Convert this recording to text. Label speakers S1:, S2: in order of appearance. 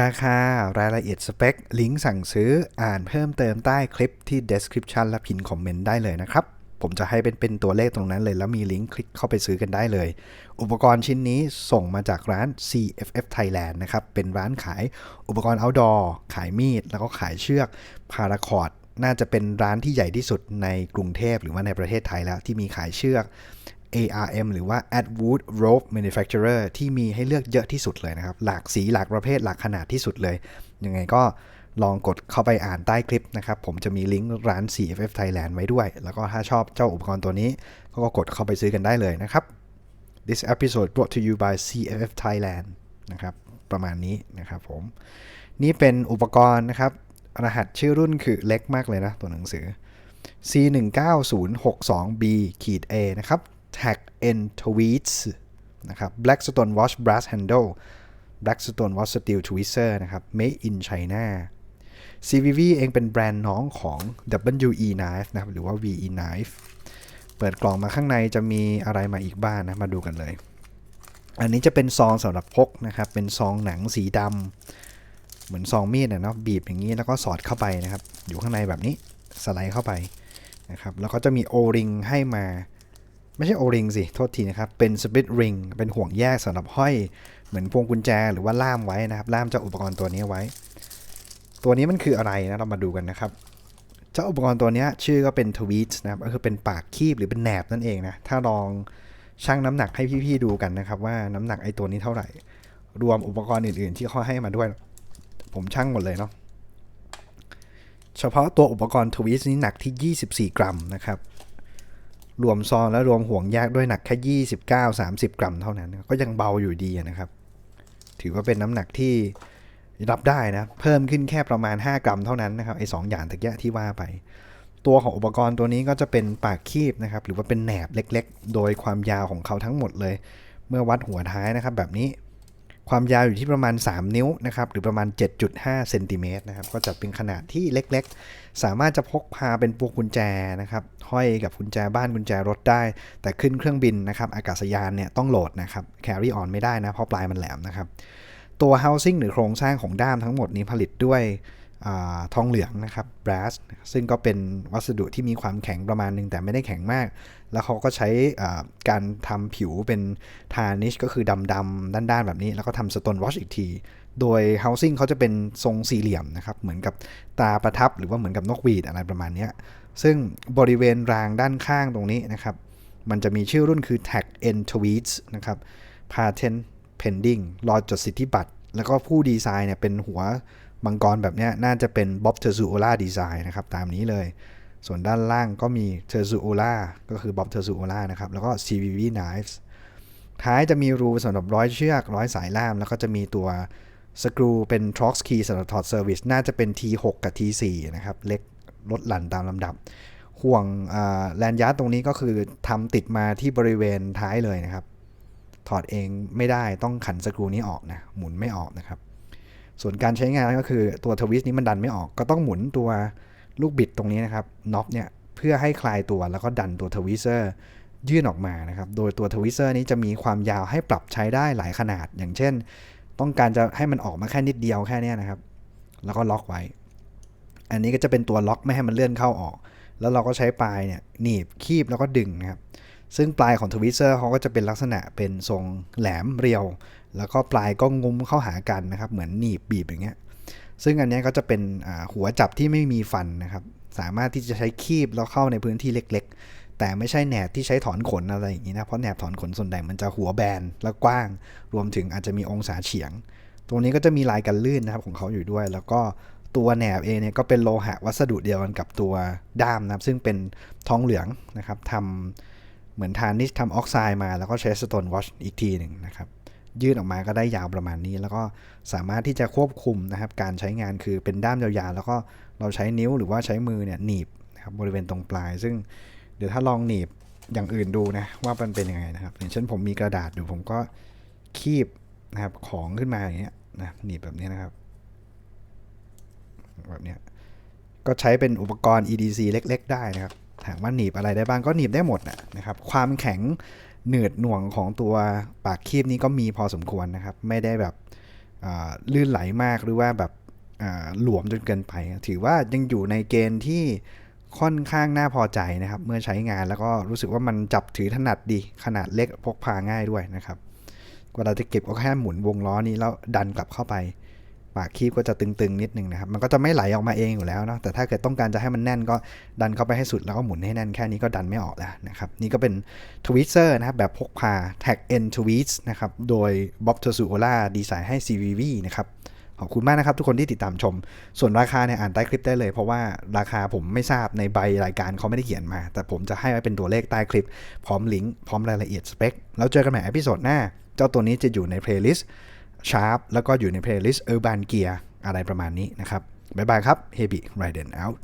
S1: ราคารายละเอียดสเปค ลิงก์สั่งซื้ออ่านเพิ่มเติมใต้คลิปที่ description และพินคอมเมนต์ได้เลยนะครับ ผมจะให้เป็นเป็นตัวเลขตรงนั้นเลย แล้วมีลิงก์คลิกเข้าไปซื้อกันได้เลย อุปกรณ์ชิ้นนี้ส่งมาจากร้าน CFF Thailand นะครับ เป็นร้านขายอุปกรณ์ outdoor ขายมีด แล้วก็ขายเชือกพาราคอร์ดน่าจะเป็นร้านที่ใหญ่ที่สุดในกรุงเทพหรือว่าในประเทศไทยแล้วที่มีขายเชือก ARM หรือว่า Atwood Rope Manufacturer ที่มีให้เลือกเยอะที่สุดเลยนะครับ หลากสีหลากประเภทหลากขนาดที่สุดเลย ยังไงก็ลองกดเข้าไปอ่านใต้คลิปนะครับ ผมจะมีลิงก์ร้าน CFF Thailand ไว้ด้วย แล้วก็ถ้าชอบเจ้าอุปกรณ์ตัวนี้ ก็กดเข้าไปซื้อกันได้เลยนะครับ This episode brought to you by CFF Thailand นะครับ ประมาณนี้นะครับผม นี่เป็นอุปกรณ์นะครับ รหัสชื่อรุ่นคือเล็กมากเลยนะ ตัวหนังสือ C19062B ขีด A นะครับ Tag N Tweets นะครับ Blackstone Watch Brass Handle Blackstone Watch Steel Tweezer นะครับ Made in China CVV เองเป็นแบรนด์น้องของ WE Knife นะครับ หรือว่า VE Knife เปิดกล่องมาข้างในจะมีอะไรมาอีกบ้างนะมาดูกันเลย อันนี้จะเป็นซองสำหรับพกนะครับ เป็นซองหนังสีดำเหมือนซองมีดนะเนาะ บีบอย่างนี้แล้วก็สอดเข้าไปนะครับ อยู่ข้างในแบบนี้ สไลด์เข้าไปนะครับ แล้วก็จะมีโอริงให้มา ไม่ใช่โอริงสิ โทษทีนะครับ เป็นสปิตริงเป็นห่วงแยกสำหรับห้อยเหมือนพวงกุญแจหรือว่าล่ามไว้นะครับ ล่ามเจ้าอุปกรณ์ตัวนี้ไว้ ตัวนี้มันคืออะไรนะเรามาดูกันนะครับ เจ้าอุปกรณ์ตัวนี้ชื่อก็เป็นทวีตนะครับก็คือเป็นปากคีบหรือเป็นแหนบนั่นเองนะ ถ้าลองชั่งน้ำหนักให้พี่ๆดูกันนะครับ ว่าน้ำหนักไอ้ตัวนี้เท่าไหร่ รวมอุปกรณ์อื่นๆ ที่เขาให้มาด้วย ผมชั่งหมดเลยเนาะเฉพาะตัวอุปกรณ์ทวีตนี้หนักที่ 24 กรัมนะครับ รวมซองและรวมห่วงแยกด้วยหนักแค่ 29 30 กรัมเท่านั้น ก็ยังเบาอยู่ดีนะครับ ถือว่าเป็นน้ำหนักที่รับได้นะ เพิ่มขึ้นแค่ประมาณ 5 กรัมเท่านั้นนะครับไอ้สอย่างตะเกียที่ว่าไป ตัวของอุปกรณ์ตัวนี้ก็จะเป็นปากคีบนะครับ หรือว่าเป็นแหนบเล็ก ๆ โดยความยาวของเขาทั้งหมดเลย เมื่อวัดหัวท้ายนะครับแบบนี้ ความยาวอยู่ที่ประมาณ 3 นิ้วนะครับหรือประมาณ 7.5เซนติเมตรนะครับก็จะเป็นขนาดที่เล็กๆ สามารถจะพกพาเป็นพวกกุญแจนะครับห้อยกับกุญแจบ้านกุญแจรถได้ แต่ขึ้นเครื่องบินนะครับอากาศยานเนี่ยต้องโหลดนะครับ carry on ไม่ได้นะเพราะปลายมันแหลมนะครับตัว housing หรือโครงสร้างของด้ามทั้งหมดนี้ผลิตด้วย ทองเหลืองนะครับ brass ซึ่งก็เป็นวัสดุที่มีความแข็งประมาณหนึ่งแต่ไม่ได้แข็งมาก แล้วเขาก็ใช้การทำผิวเป็นทานิชก็คือดำๆด้านๆ แบบนี้ แล้วก็ทำสโตนวอชอีกที โดย housing เขาจะเป็นทรงสี่เหลี่ยมนะครับ เหมือนกับตาประทับหรือว่าเหมือนกับนกหวีดอะไรประมาณนี้ซึ่งบริเวณรางด้านข้างตรงนี้นะครับ มันจะมีชื่อรุ่นคือ tag n tweets นะครับ patent pending รอจดสิทธิบัตร แล้วก็ผู้ดีไซน์เนี่ยเป็นหัว มังกรแบบนี้น่าจะเป็น Bob t e r z u o l a Design นะครับตามนี้เลย ส่วนด้านล่างก็มี t e r z u o l a ก็คือ Bob t e r z u o l a นะครับแล้วก็ CVV Knives ท้ายจะมีรูสำหรับร้อยเชือกร้อยสายล่าม แล้วก็จะมีตัวสกรูเป็น Trox Key สำหรับถอดเซอร์วิสน่าจะเป็น T6 กับ T4 นะครับ เล็กลดหลั่นตามลำดับ ห่วงแลนยาร์ดตรงนี้ก็คือทำติดมาที่บริเวณท้ายเลยนะครับ ถอดเองไม่ได้ต้องขันสกรูนี้ออกนะ หมุนไม่ออกนะครับ ส่วนการใช้งานก็คือตัวทวิสต์นี้มันดันไม่ออก ก็ต้องหมุนตัวลูกบิดตรงนี้นะครับน็อปเนี่ยเพื่อให้คลายตัวแล้วก็ดันตัวทวิสเซอร์ยื่นออกมานะครับ โดยตัวทวิสเซอร์นี้จะมีความยาวให้ปรับใช้ได้หลายขนาด อย่างเช่น ต้องการจะให้มันออกมาแค่นิดเดียวแค่นี้นะครับ แล้วก็ล็อกไว้ อันนี้ก็จะเป็นตัวล็อกไม่ให้มันเลื่อนเข้าออก แล้วเราก็ใช้ปลายเนี่ยหนีบคีบแล้วก็ดึงนะครับ ซึ่งปลายของทวิสเซอร์เขาก็จะเป็นลักษณะเป็นทรงแหลมเรียว แล้วก็ปลายก็งุ้มเข้าหากันนะครับ เหมือนหนีบบีบอย่างเงี้ย ซึ่งอันนี้ก็จะเป็นหัวจับที่ไม่มีฟันนะครับ สามารถที่จะใช้คีบแล้วเข้าในพื้นที่เล็ก ๆ แต่ไม่ใช่แหนบที่ใช้ถอนขนอะไรอย่างนี้นะ เพราะแหนบถอนขนส่วนใหญ่มันจะหัวแบนและกว้าง รวมถึงอาจจะมีองศาเฉียง ตรงนี้ก็จะมีลายกันลื่นนะครับของเขาอยู่ด้วย แล้วก็ตัวแหนบเองเนี่ยก็เป็นโลหะวัสดุเดียวกันกับตัวด้ามนะครับ ซึ่งเป็นทองเหลืองนะครับทำเหมือนทานิชทำออกไซด์มาแล้วก็ใช้สโตนวอชอีกทีหนึ่งนะครับ ยื่นออกมาก็ได้ยาวประมาณนี้ แล้วก็สามารถที่จะควบคุมนะครับ การใช้งานคือเป็นด้ามยาวๆ แล้วก็เราใช้นิ้วหรือว่าใช้มือเนี่ยหนีบนะครับบริเวณตรงปลาย ซึ่งเดี๋ยวถ้าลองหนีบอย่างอื่นดูนะว่ามันเป็นยังไงนะครับ อย่างเช่นผมมีกระดาษอยู่ผมก็คีบนะครับของขึ้นมาอย่างเงี้ยนะหนีบแบบนี้นะครับ แบบเนี้ยก็ใช้เป็นอุปกรณ์ EDC เล็ก ๆ ได้นะครับถามว่าหนีบอะไรได้บ้างก็หนีบได้หมดนะครับ ความแข็ง หนืดหน่วงของตัวปากคีบนี้ก็มีพอสมควรนะครับ ไม่ได้แบบลื่นไหลมากหรือว่าแบบหลวมจนเกินไป ถือว่ายังอยู่ในเกณฑ์ที่ค่อนข้างน่าพอใจนะครับ เมื่อใช้งานแล้วก็รู้สึกว่ามันจับถือถนัดดี ขนาดเล็กพกพาง่ายด้วยนะครับเวลาจะเก็บก็แค่หมุนวงล้อนี้แล้วดันกลับเข้าไป ปากคีบก็จะตึงๆนิดนึงนะครับ มันก็จะไม่ไหลออกมาเองอยู่แล้วเนาะแต่ถ้าเกิดต้องการจะให้มันแน่นก็ดันเข้าไปให้สุดแล้วก็หมุนให้แน่นแค่นี้ก็ดันไม่ออกแล้วนะครับ นี่ก็เป็นทวิตเซอร์นะครับแบบพกพา Tag N Tweets นะครับโดย Bob t o s u o l a ดีไซน์ให้ CVV นะครับขอบคุณมากนะครับ ทุกคนที่ติดตามชม ส่วนราคาเนี่ยอ่านใต้คลิปได้เลย เพราะว่าราคาผมไม่ทราบในใบรายการเขาไม่ได้เขียนมา แต่ผมจะให้ไว้เป็นตัวเลขใต้คลิป พร้อมลิงก์พร้อมรายละเอียดสเปค แล้วเจอกันใหม่อพิโซดหน้า เจ้าตัวนี้จะอยู่ในเพลย์ลิสต์ ชาร์ปแล้วก็อยู่ในเพลย์ลิสต์ Urban Gear อะไรประมาณนี้นะครับ บ๊ายบายครับ Heavy Riding Out